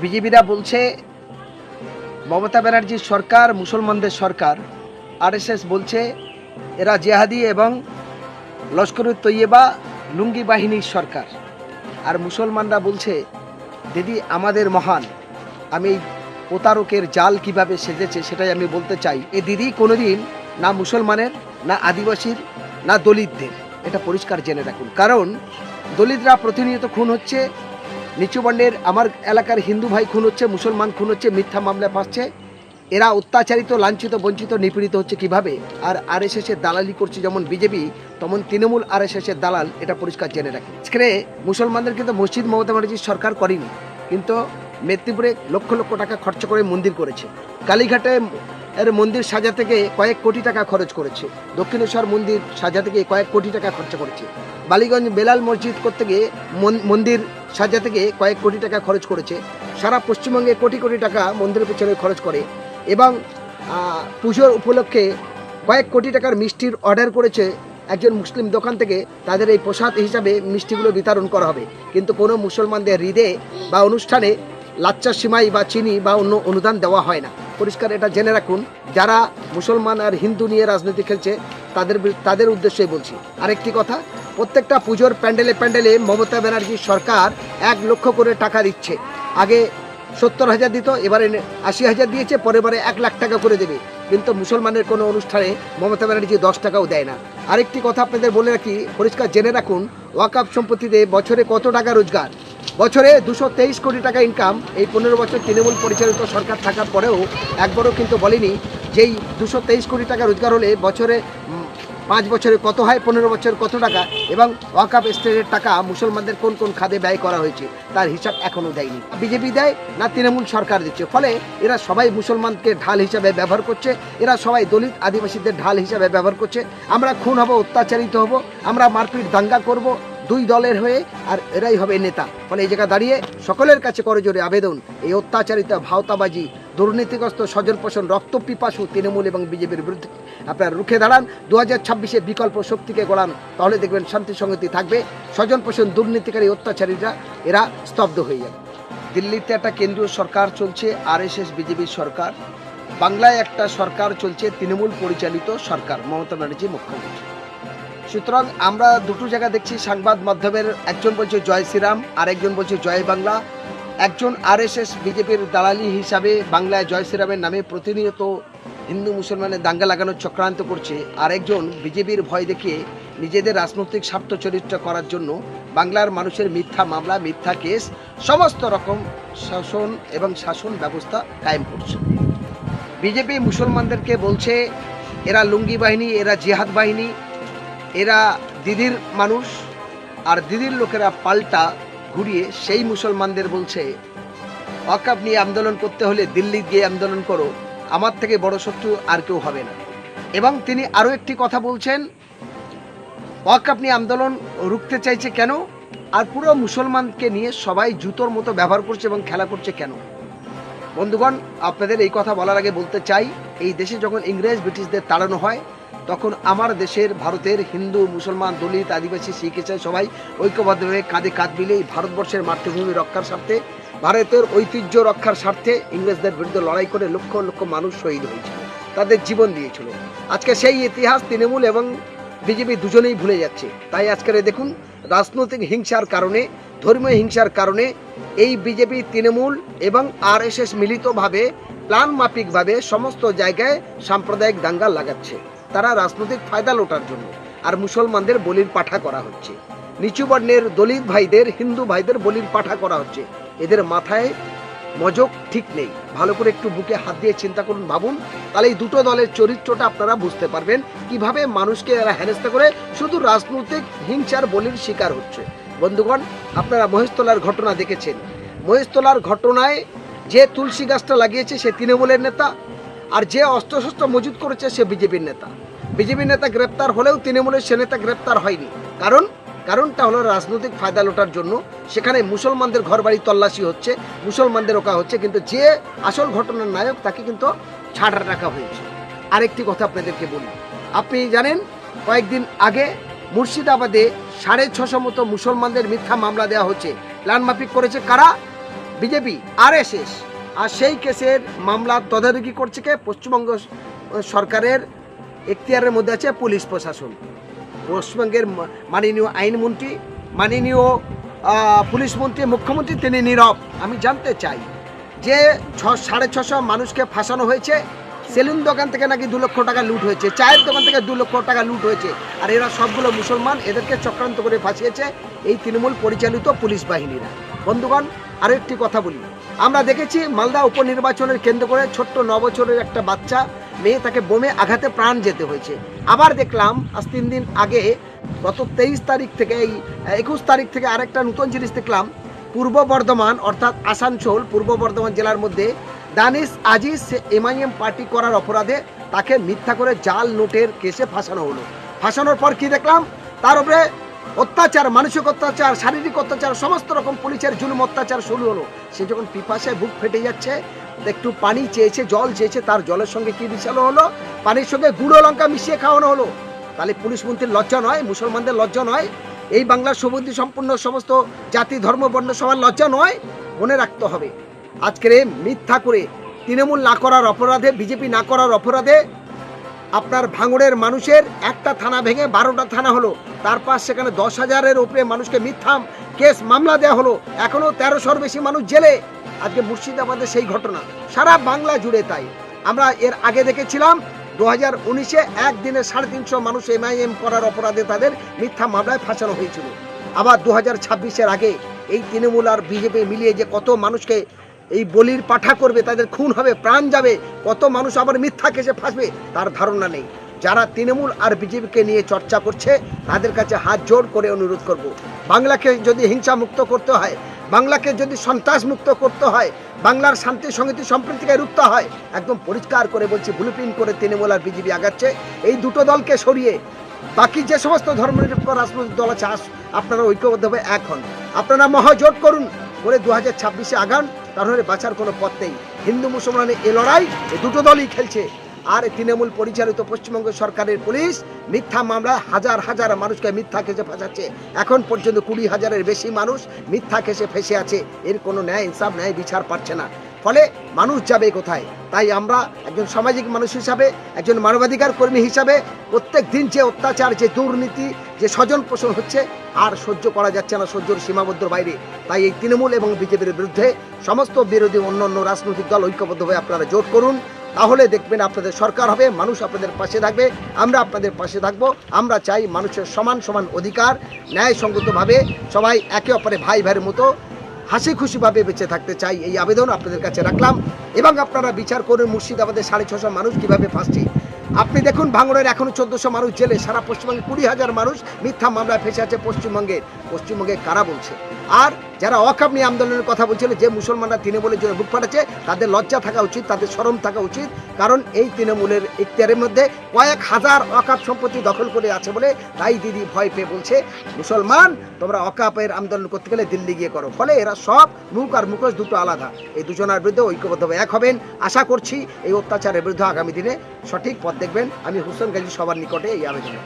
বিজেপিরা বলছে, মমতা ব্যানার্জির সরকার, মুসলমানদের সরকার। আরএসএস বলছে, এরা জেহাদি এবং লস্করুত তৈয়বা লুঙ্গি বাহিনীর সরকার। আর মুসলমানরা বলছে, দিদি, আমাদের মহান। আমি এই প্রতারকের জাল কীভাবে সেজেছে সেটাই আমি বলতে চাই। এ দিদি কোনোদিন না মুসলমানের, না আদিবাসীর, না দলিতদের। এটা পরিষ্কার জেনে রাখুন। কারণ, দলিতরা প্রতিনিয়ত খুন হচ্ছে নিচু বর্ণের, আমার এলাকার হিন্দু ভাই খুন হচ্ছে, মুসলমান খুন হচ্ছে, মিথ্যা মামলা পাচ্ছে এরা অত্যাচারিত, লাঞ্ছিত, বঞ্চিত, নিপীড়িত হচ্ছে কীভাবে? আর আর এস দালালি করছে যেমন বিজেপি, তেমন তৃণমূল আর এস এর দালাল, এটা পরিষ্কার জেনে রাখে। আজকে মুসলমানদের কিন্তু মসজিদ মমতা ব্যানার্জির সরকার করেনি, কিন্তু মেদিনীপুরে লক্ষ লক্ষ টাকা খরচ করে মন্দির করেছে। কালীঘাটে এর মন্দির সাজা থেকে কয়েক কোটি টাকা খরচ করেছে। দক্ষিণেশ্বর মন্দির সাজা থেকে কয়েক কোটি টাকা খরচ করেছে। বালিগঞ্জ বেলাল মসজিদ করতে গিয়ে মন- মন্দির সাজা থেকে কয়েক কোটি টাকা খরচ করেছে। সারা পশ্চিমবঙ্গে কোটি কোটি টাকা মন্দিরের পেছনে খরচ করে এবং পুজোর উপলক্ষে কয়েক কোটি টাকার মিষ্টির অর্ডার করেছে একজন মুসলিম দোকান থেকে। তাদের এই প্রসাদ হিসাবে মিষ্টিগুলো বিতরণ করা হবে। কিন্তু কোনো মুসলমানদের হৃদে বা অনুষ্ঠানে লাচ্চা সিমাই বা চিনি বা অন্য অনুদান দেওয়া হয় না। পরিষ্কার এটা জেনে রাখুন, যারা মুসলমান আর হিন্দু নিয়ে রাজনীতি খেলছে তাদের তাদের উদ্দেশ্যে বলছি। আরেকটি কথা, প্রত্যেকটা পুজোর প্যান্ডেলে প্যান্ডেলে মমতা ব্যানার্জির সরকার এক লক্ষ করে টাকা দিচ্ছে। আগে সত্তর হাজার দিত, এবারে আশি হাজার দিয়েছে, পরের বারে এক লাখ টাকা করে দেবে। কিন্তু মুসলমানের কোনো অনুষ্ঠানে মমতা ব্যানার্জি দশ টাকাও দেয় না। আরেকটি কথা আপনাদের বলে রাখি, পরিষ্কার জেনে রাখুন ওয়াকাপ সম্পত্তিতে বছরে কত টাকা রোজগার? বছরে দুশো তেইশ কোটি টাকা ইনকাম এই পনেরো বছর তৃণমূল পরিচালিত সরকার থাকার পরেও একবারও কিন্তু বলেনি, যেই দুশো তেইশ কোটি টাকা রোজগার হলে বছরে পাঁচ বছরে কত হয়, পনেরো বছর কত টাকা এবং ওয়াকাপ স্টেটের টাকা মুসলমানদের কোন কোন খাদে ব্যয় করা হয়েছে, তার হিসাব এখনও দেয়নি। বিজেপি দেয় না, তৃণমূল সরকার দিচ্ছে। ফলে এরা সবাই মুসলমানকে ঢাল হিসাবে ব্যবহার করছে, এরা সবাই দলিত আদিবাসীদের ঢাল হিসাবে ব্যবহার করছে। আমরা খুন হব, অত্যাচারিত হব, আমরা মারপিট দাঙ্গা করব, দুই দলের হয়ে, আর এরাই হবে নেতা। ফলে এই জায়গা দাঁড়িয়ে সকলের কাছে করজোরে আবেদন, এই অত্যাচারিত ভাওতাবাজি দুর্নীতিগ্রস্ত স্বজন পোষণ, রক্ত পিপাসু তৃণমূল এবং বিজেপির বিরুদ্ধে। আপনারা রুখে দাঁড়ান দু হাজার ছাব্বিশে বিকল্প শক্তিকে গড়ান, তাহলে দেখবেন শান্তি সংগতি থাকবে। স্বজন পোষণ দুর্নীতিকারী অত্যাচারীরা, এরা স্তব্ধ হয়ে যাবে। দিল্লিতে একটা কেন্দ্রীয় সরকার চলছে, আরএসএস, বিজেপির সরকার। বাংলায় একটা সরকার চলছে, তৃণমূল পরিচালিত সরকার, মমতা ব্যানার্জি মুখ্যমন্ত্রী। সুতরাং আমরা দুটো জায়গা দেখছি, সংবাদ মাধ্যমের, একজন বলছে জয় শ্রীরাম আর একজন বলছে জয় বাংলা। একজন আরএসএস বিজেপির দালালি হিসাবে বাংলায় জয় শ্রীরামের নামে প্রতিনিয়ত হিন্দু মুসলমানের দাঙ্গা লাগানোর চক্রান্ত করছে, আর একজন বিজেপির ভয় দেখিয়ে নিজেদের রাজনৈতিক স্বার্থ চরিত্র করার জন্য বাংলার মানুষের মিথ্যা মামলা, মিথ্যা কেস, সমস্ত রকম শাসন এবং শাসন ব্যবস্থা কায়েম করছে। বিজেপি মুসলমানদেরকে বলছে, এরা লুঙ্গি বাহিনী, এরা জিহাদ বাহিনী, এরা দিদির মানুষ, আর দিদির লোকেরা পাল্টা ঘুরিয়ে সেই মুসলমানদের বলছে ওয়াকাব নিয়ে আন্দোলন করতে হলে দিল্লি গিয়ে আন্দোলন করো, আমার থেকে বড় শত্রু আর কেউ হবে না। এবং তিনি আরও একটি কথা বলছেন ওয়াকাব নিয়ে আন্দোলন রুখতে চাইছে কেন? আর পুরো মুসলমানকে নিয়ে সবাই জুতোর মতো ব্যবহার করছে এবং খেলা করছে কেন? বন্ধুগণ, আপনাদের এই কথা বলার আগে বলতে চাই, এই দেশে যখন ইংরেজ ব্রিটিশদের তাড়ানো হয় তখন আমার দেশের, ভারতের হিন্দু, মুসলমান, দলিত, আদিবাসী, শিখ ইসাই সবাই ঐক্যবদ্ধভাবে কাঁধে কাঁধ মিলে ভারতবর্ষের মাতৃভূমি রক্ষার স্বার্থে, ভারতের ঐতিহ্য রক্ষার স্বার্থে ইংরেজদের বিরুদ্ধে লড়াই করে লক্ষ লক্ষ মানুষ শহীদ হয়েছিল, তাদের জীবন দিয়েছিল। আজকে সেই ইতিহাস তৃণমূল এবং বিজেপি দুজনেই ভুলে যাচ্ছে। তাই আজকের দেখুন, রাজনৈতিক হিংসার কারণে, ধর্মীয় হিংসার কারণে এই বিজেপি তৃণমূল এবং আরএসএস মিলিতভাবে প্ল্যান মাফিকভাবে সমস্ত জায়গায় সাম্প্রদায়িক দাঙ্গা লাগাচ্ছে। তারা রাজনৈতিক ফায়দা লোটার জন্য আর মুসলমানদের বলির পাঠা করা হচ্ছে। নিচু বর্ণের দলিত ভাইদের, হিন্দু ভাইদের বলির পাঠা করা হচ্ছে। এদের মাথায় মজক ঠিক নেই। ভালো করে একটু বুকে হাত দিয়ে চিন্তা করুন, ভাবুন। তাহলে এই দুটো দলের চরিত্রটা আপনারা বুঝতে পারবেন কীভাবে মানুষকে এরা হেনস্থা করে শুধু রাজনৈতিক হিংসার বলির শিকার হচ্ছে। বন্ধুগণ, আপনারা মহেশতলার ঘটনা দেখেছেন। মহেশতলার ঘটনায় যে তুলসী গাছটা লাগিয়েছে সে তৃণমূলের নেতা আর যে অস্ত্রশস্ত্র মজুত করেছে সে বিজেপির নেতা। বিজেপির নেতা গ্রেপ্তার হলেও তৃণমূলের সে নেতা গ্রেপ্তার হয়নি। কারণ, কারণটা হলো রাজনৈতিক ফায়দা লোটার জন্য। সেখানে মুসলমানদের ঘরবাড়ি তল্লাশি হচ্ছে, মুসলমানদের ওকা হচ্ছে, কিন্তু যে আসল ঘটনার নায়ক তাকে কিন্তু ছাড় রাখা হয়েছে। আরেকটি কথা আপনাদেরকে বলি। আপনি জানেন, কয়েকদিন আগে মুর্শিদাবাদে সাড়ে ছশো মতো মুসলমানদের মিথ্যা মামলা দেওয়া হচ্ছে। প্ল্যান মাফিক করেছে কারা? BJP, RSS. আর সেই কেসের মামলার তদারকি করছে কে? পশ্চিমবঙ্গ সরকারের এখতিয়ারের মধ্যে আছে পুলিশ প্রশাসন। পশ্চিমবঙ্গের মাননীয় আইনমন্ত্রী, মাননীয় পুলিশ মন্ত্রী, মুখ্যমন্ত্রী, তিনি নীরব। আমি জানতে চাই যে ছ, সাড়ে ছশো মানুষকে ফাঁসানো হয়েছে, সেলুন দোকান থেকে নাকি দু লক্ষ টাকা লুট হয়েছে, চায়ের দোকান থেকে দু লক্ষ টাকা লুট হয়েছে, আর এরা সবগুলো মুসলমান, এদেরকে চক্রান্ত করে ফাঁসিয়েছে এই তৃণমূল পরিচালিত পুলিশ বাহিনীরা। বন্ধুগণ আরও একটি কথা বলি। আমরা দেখেছি মালদা উপনির্বাচনের কেন্দ্র করে ছোট্ট নবছরের একটা বাচ্চা, মেয়ে তাকে বোমে আঘাতে প্রাণ যেতে হয়েছে। আবার দেখলাম, আজ তিন দিন আগে গত তেইশ তারিখ থেকে এই, একুশ তারিখ থেকে আরেকটা নতুন জিনিস দেখলাম। পূর্ব বর্ধমান, অর্থাৎ আসানসোল, পূর্ব বর্ধমান জেলার মধ্যে দানিশ আজিজ, সে এমআইএম পার্টি করার অপরাধে তাকে মিথ্যা করে জাল নোটের কেসে ফাঁসানো হলো। ফাঁসানোর পর কি দেখলাম? তার উপরে অত্যাচার, মানসিক অত্যাচার, শারীরিক অত্যাচার, সমস্ত রকম পুলিশের জুলুম অত্যাচার শুরু হলো। সে যখন পিপাসায় বুক ফেটে যাচ্ছে, একটু পানি চেয়েছে, জল চেয়েছে, তার জলের সঙ্গে কি মিশানো হলো? পানির সঙ্গে গুঁড়ো লঙ্কা মিশিয়ে খাওয়ানো হলো। তাহলে পুলিশ মন্ত্রীর লজ্জা নয়, মুসলমানদের লজ্জা নয়, এই বাংলার সুবুদ্ধি সম্পূর্ণ সমস্ত জাতি, ধর্ম, বর্ণ সবার লজ্জা নয়, মনে রাখতে হবে। আজকের মিথ্যা করে তৃণমূল না করার অপরাধে, বিজেপি না করার অপরাধে আপনার ভাঙড়ের মানুষের একটা থানা ভেঙে বারোটা থানা হলো। তারপর সেখানে দশ হাজারের উপরে মানুষকে মিথ্যা কেস মামলা দেওয়া হলো। এখনও তেরোশোর বেশি মানুষ জেলে। আজকে মুর্শিদাবাদে সেই ঘটনা। সারা বাংলা জুড়ে তাই। আমরা এর আগে দেখেছিলাম, দু হাজার উনিশে একদিনে সাড়ে তিনশো মানুষ এমআইএম করার অপরাধে তাদের মিথ্যা মামলায় ফাঁসানো হয়েছিল। আবার দু হাজার ছাব্বিশের আগে এই তৃণমূল আর বিজেপি মিলিয়ে যে কত মানুষকে এই বলির পাঠা করবে, তাদের খুন হবে, প্রাণ যাবে। কত মানুষ আবার মিথ্যা কেসে ফাঁসবে, তার ধারণা নেই। যারা তৃণমূল আর বিজেপিকে নিয়ে চর্চা করছে, তাদের কাছে হাত জোর করে অনুরোধ করব। বাংলাকে যদি হিংসা মুক্ত করতে হয়, বাংলাকে যদি সন্ত্রাস মুক্ত করতে হয়, বাংলার শান্তি সংগতি সম্প্রীতিকে রুখতে হয়, একদম পরিষ্কার করে বলছি, ব্লুপ্রিন্ট করে তৃণমূল আর বিজেপি আগাচ্ছে। এই দুটো দলকে সরিয়ে বাকি যে সমস্ত ধর্মনিরপেক্ষ রাজনৈতিক দল আছে আপনারা ঐক্যবদ্ধভাবে এক হন। আপনারা মহাজোট করুন, করে দু হাজার ছাব্বিশে আগান। তাহলে বাঁচার কোনো পথ নেই। হিন্দু মুসলমানের এ লড়াই এই দুটো দলই খেলছে। আর তৃণমূল পরিচালিত পশ্চিমবঙ্গ সরকারের পুলিশ মিথ্যা মামলায় হাজার হাজার মানুষকে মিথ্যা কেসে ফাঁসাচ্ছে। এখন পর্যন্ত কুড়ি হাজারের বেশি মানুষ মিথ্যা কেসে ফেসে আছে। এর কোনো ন্যায়, ইনসাফ, ন্যায় বিচার পাচ্ছে না। ফলে মানুষ যাবে কোথায়? তাই আমরা একজন সামাজিক মানুষ হিসাবে, একজন মানবাধিকার কর্মী হিসাবে প্রত্যেক দিন যে অত্যাচার, যে দুর্নীতি, যে স্বজন পোষণ হচ্ছে আর সহ্য করা যাচ্ছে না সহ্যর সীমাবদ্ধ বাইরে। তাই এই তৃণমূল এবং বিজেপির বিরুদ্ধে সমস্ত বিরোধী অন্য অন্য রাজনৈতিক দল ঐক্যবদ্ধ হয়ে আপনারা জোট করুন। তাহলে দেখবেন আপনাদের সরকার হবে, মানুষ আপনাদের পাশে থাকবে, আমরা আপনাদের পাশে থাকব। আমরা চাই মানুষের সমান সমান অধিকার, ন্যায়সঙ্গতভাবে সবাই একে অপরে ভাই ভাইয়ের মতো হাসি খুশিভাবে বেঁচে থাকতে চাই। এই আবেদন আপনাদের কাছে রাখলাম। এবং আপনারা বিচার করুন মুর্শিদাবাদের সাড়ে ছশো মানুষ কীভাবে ফাঁসছে। আপনি দেখুন, ভাঙড়ের এখনও চোদ্দশো মানুষ জেলে, সারা পশ্চিমবঙ্গে কুড়ি হাজার মানুষ মিথ্যা মামলায় ফেসে আছে পশ্চিমবঙ্গের পশ্চিমবঙ্গে কারা বলছে? আর যারা ওয়াকাব নিয়ে আন্দোলনের কথা বলছিল, যে মুসলমানরা তৃণমূলের জন্য বুক ফাটাচ্ছে, তাদের লজ্জা থাকা উচিত, তাদের শরম থাকা উচিত, কারণ এই তৃণমূলের ইখতিয়ারের মধ্যে কয়েক হাজার অকাপ সম্পত্তি দখল করে আছে বলে তাই দিদি ভয় পেয়ে বলছে, মুসলমান, তোমরা অকাপের আন্দোলন করতে গেলে দিল্লি গিয়ে করো। ফলে এরা সব মুখ আর মুখোশ দুটো আলাদা। এই দুজনের বিরুদ্ধে ঐক্যবদ্ধভাবে এক হবেন। আশা করছি এই অত্যাচারের বিরুদ্ধে আগামী দিনে সঠিক পথ দেখবেন। আমি হুসেন গাজী সবার নিকটে এই আবেদন।